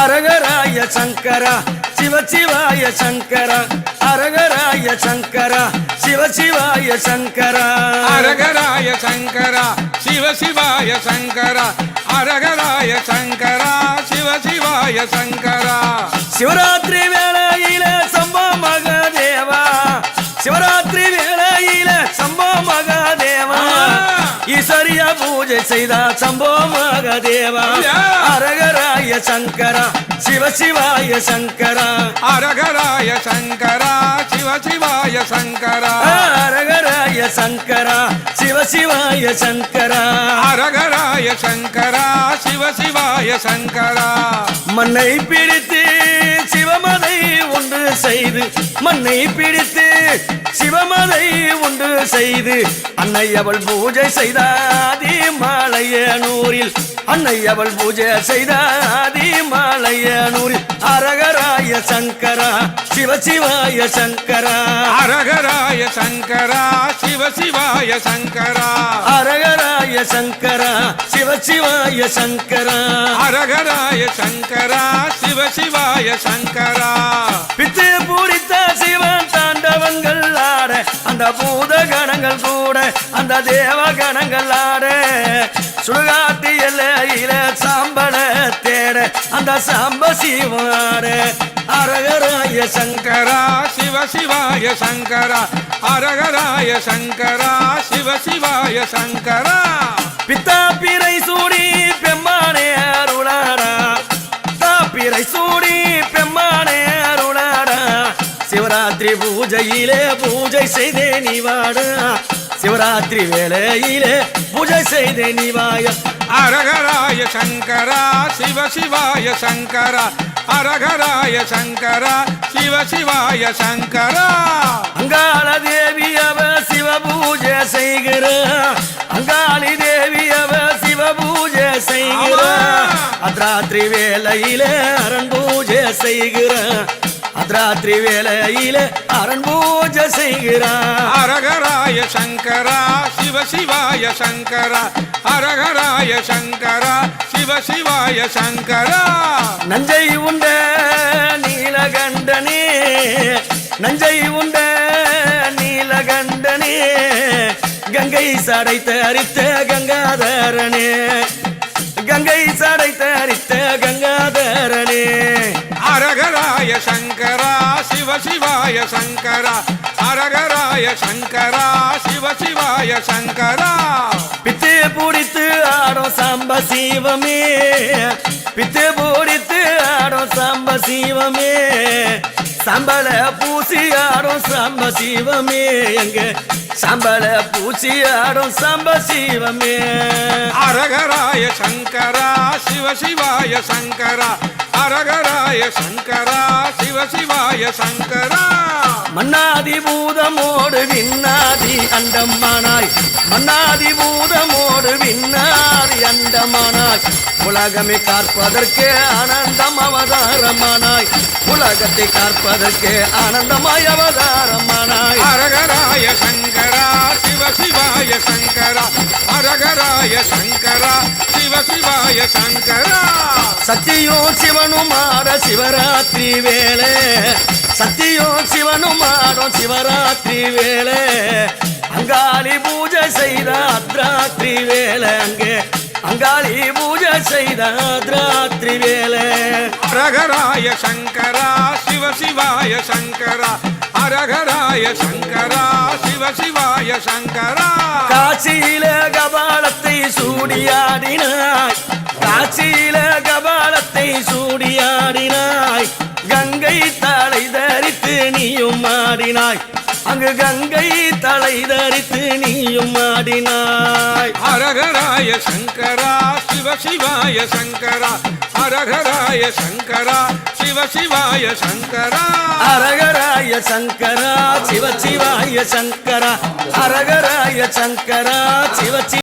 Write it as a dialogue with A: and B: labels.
A: அரகராய சங்கரா சிவசிவாய சங்கரா அரகராய சங்கரா சிவசிவாய சங்கரா.
B: அரகராய சங்கரா சிவ சிவாய சங்கரா அரகராய சங்கரா சிவ சிவாய சங்கரா.
A: சிவராத்திரி வேளையில சம்போ மகாதேவா சிவராத்திரி பூஜை செய்தா சம்போ மகாதேவா! அரகராய சங்கரா சிவசிவாய சங்கரா.
B: அரகராய சங்கரா சிவ சிவாய சங்கரா.
A: அரகராய சங்கரா சிவசிவாய சங்கரா.
B: அரகராய சங்கரா சிவ சிவாய சங்கரா.
A: மண்ணை பிடித்து சிவமதை செய்து மண்ணை பிடித்து சிவமதை ஒன்று செய்து அன்னை அவள் பூஜை செய்தாதி மாலையனூரில் அன்னை அவள் பூஜை செய்தாதி மாலையனூரில் அரகராய சங்கரா சிவசிவாய சங்கரா.
B: அரகராய சங்கரா சிவ சிவாய சங்கரா.
A: அரகராய சங்கரா சிவசிவாய சங்கரா.
B: அரகராய சங்கரா சிவ சிவாய சங்கரா.
A: பித்து பூரித்த சிவன் தாண்டவங்கள் ஆட அந்த பூத கணங்கள் கூட அந்த தேவ கணங்கள் ஆட. சுடுகாட்டு எல்லையில சாம்பல தேட அந்த சாம்ப சிவாட அரகராய சங்கரா
B: சிவ சிவாய சங்கரா. அரகராய சங்கரா சிவ சிவாய சங்கரா.
A: பித்தாப்பிரை சூடி பெம்மானே சிவராத்திரி பூஜையிலே பூஜை செய்தே நீவாடா சிவராத்திரி வேளையிலே பூஜை செய்தே நீவாய
B: அரகராய சங்கரா சிவ சிவாய சங்கரா. அரகராய சங்கரா சிவ சிவாய சங்கரா.
A: அங்காள தேவி அவ சிவ பூஜை செய்கிற. அங்காளி தேவி அவ சிவ பூஜை செய்கிற. அத்ராத்திரி வேளையிலே அரண் பூஜை செய்கிற. அத்ராத்திரி வேளையிலே அரண் பூஜை செய்கிறான்
B: அரகராய சங்கரா சிவ சிவாய சங்கரா. அரகராய சங்கரா சிவ சிவாய சங்கரா.
A: நஞ்சை உண்ட நீலகண்டனே நஞ்சை உண்ட நீலகண்டனே கங்கை சடைத்த அரித்த கங்காதரனே. கங்கை சடைத்த
B: சங்கரா சிவ சிவாய சங்கரா. அரகராய சங்கரா சிவ சிவாய சங்கரா.
A: பித்து பிடித்து ஆடும் சாம்ப சிவமே. பித்து பிடித்து ஆடும் சாம்ப சிவமே. சம்பள பூசி ஆடும் சம்ப சிவமே எங்க? சம்பள பூசி ஆடும் சம்ப சிவமே.
B: அரகராய சங்கரா சிவ சிவாய சங்கரா. அரகராய சங்கரா சிவ சிவாய சங்கரா.
A: மன்னாதி பூதமோடு விண்ணாதி அண்டமானாய் மன்னாதி பூதமோடு விண்ணாதி அண்டமானாய் உலகமே காற்பதற்கு ஆனந்தம் அவதாரமானாய். உலகத்தை காற்பதற்கு ஆனந்தமாய் அவதாரமானாய்.
B: அரகராய சங்கரா சிவ சிவாய சங்கரா. அரகராய சங்கரா சிவ சிவாய சங்கரா.
A: சத்தியோ சிவனும் ஆட சிவராத்திரி வேளை. சத்தியோ சிவனும் ஆடும் சிவராத்திரி வேளை. அங்காளி பூஜை செய்த அத்ராத்திரி வேளை. அங்கே அங்காளி பூஜை செய்த அத்ராத்திரி வேளை.
B: அரகராய சங்கரா சிவ சிவாய சங்கரா. அரகராய சங்கரா சிவ சிவாய சங்கரா.
A: காட்சியில கபாலத்தை சூடியாடினாய். காட்சியில அங்கு கங்கை தலை தரித்து நீயும் ஆடினாய்.
B: அரகராய சங்கரா சிவ சிவாய சங்கரா. அரகராய சங்கரா சிவ சிவாய சங்கரா.
A: அரகராய சங்கரா சிவ சிவாய சங்கரா. அரகராய சங்கரா சிவ